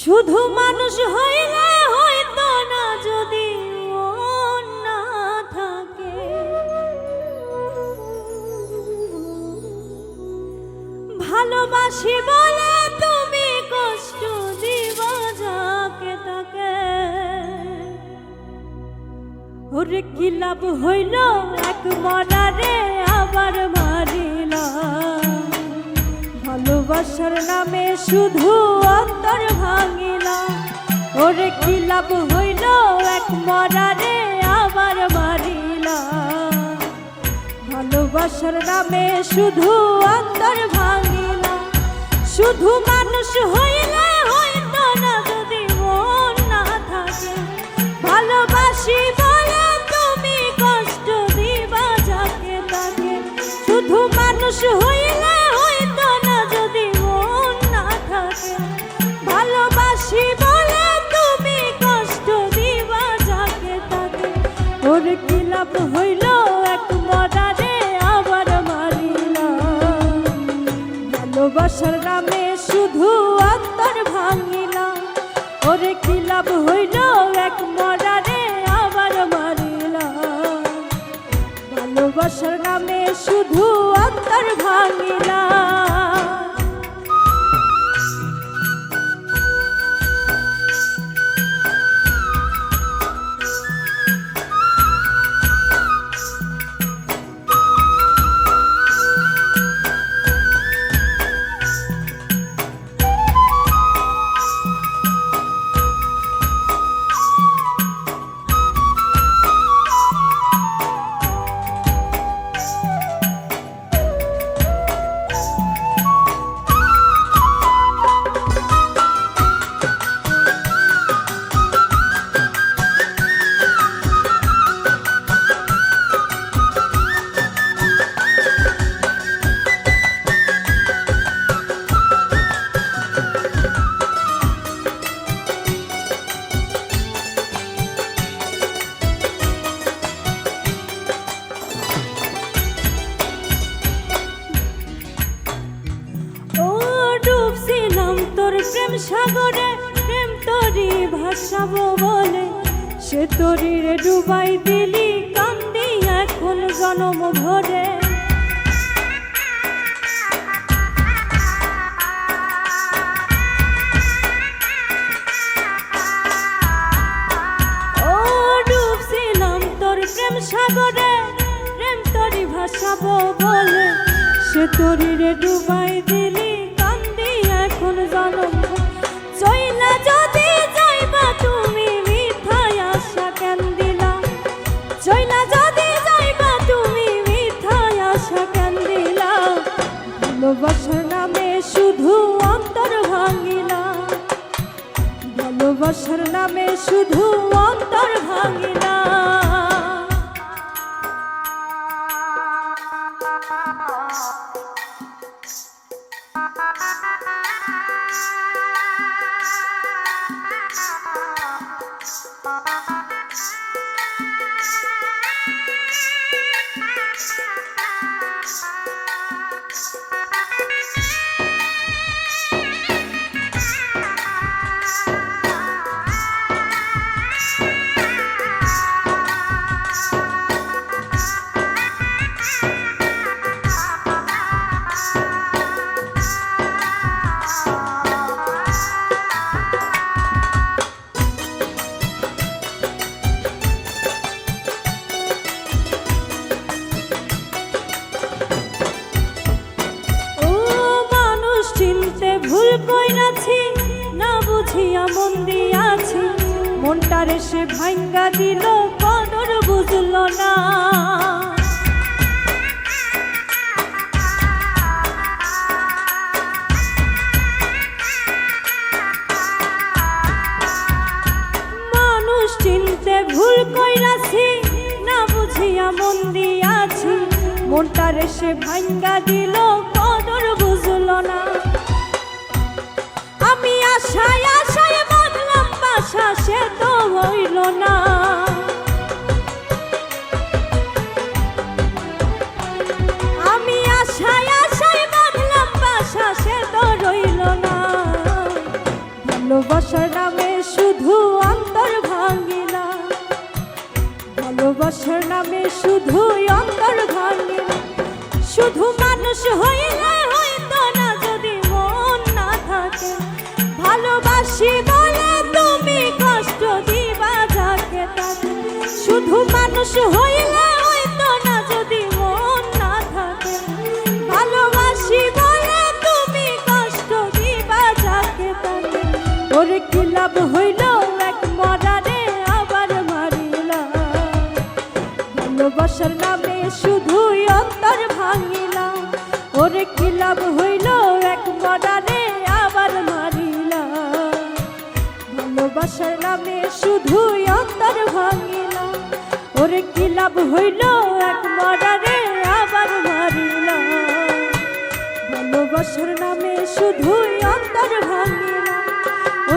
শুধু মানুষ হইলে হইতো না, যদি না থাকে। ভালোবাসি বলে তুমি কষ্ট দিব যাকে তাকে। ওরে কি লাভ হইল এক মরারে? ভালোবাসার নামে শুধু অন্তর ভাঙিলা। ওরে কি লাভ হইল? এক মরারে আমার মারিলা। ভালোবাসার নামে শুধু অন্তর ভাঙিলা। শুধু মানুষ হইলে লাভ হইল, এক মরারে আবার মারিলা। ভালোবাসার নামে শুধু অন্তর ভাঙিলা। ওরে কি লাভ হইল, এক মরারে আবার মারিলা। ভালোবাসার নামে শুধু অন্তর ভাঙিলা। সাগরে প্রেম তোরি ভাসাবো বলে। সে তোরি রে ডুবাই দিলি, কান্দি এখন জনম ভরে। সাগরে, প্রেম তোরি ভাসাবো বলে। সে তোরি রে ডুবাই দিলি ভালোবাসার নামে শুধু অন্তর না বুঝিয়া মন দিয়াছি মনটারে সে ভাঙ্গা দিল কদর বুঝল না। মানুষ চিনতে ভুল না বুঝিয়া মন দিয়াছি মনটারে সে ভাঙ্গা দিল কদর ভালোবাসার নামে শুধু অন্তর ভাঙিলা। ভালোবাসার নামে শুধু অন্তর ভাঙিলা। শুধু মানুষ হইলে হইতো না যদি মন না থাকে। ভালোবাসি ওরে কি লাভ হইল? এক মরারে আবার মারিলা। ভালোবাসার নামে শুধুই অন্তর ভাঙিলা। ওরে কি লাভ হইল? এক মরারে আবার মারিলা। ভালোবাসার নামে শুধুই অন্তর ভাঙিলা। ওরে কি লাভ হইল? এক মরারে আবার মারিলা। ভালোবাসার নামে শুধুই অন্তর ভাঙিলা।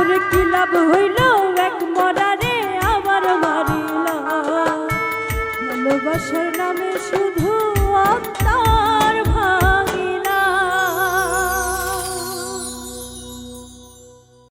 ওরে কি লাভ হইল? এক মরারে আবার মারিল। ভালোবাসার নামে শুধু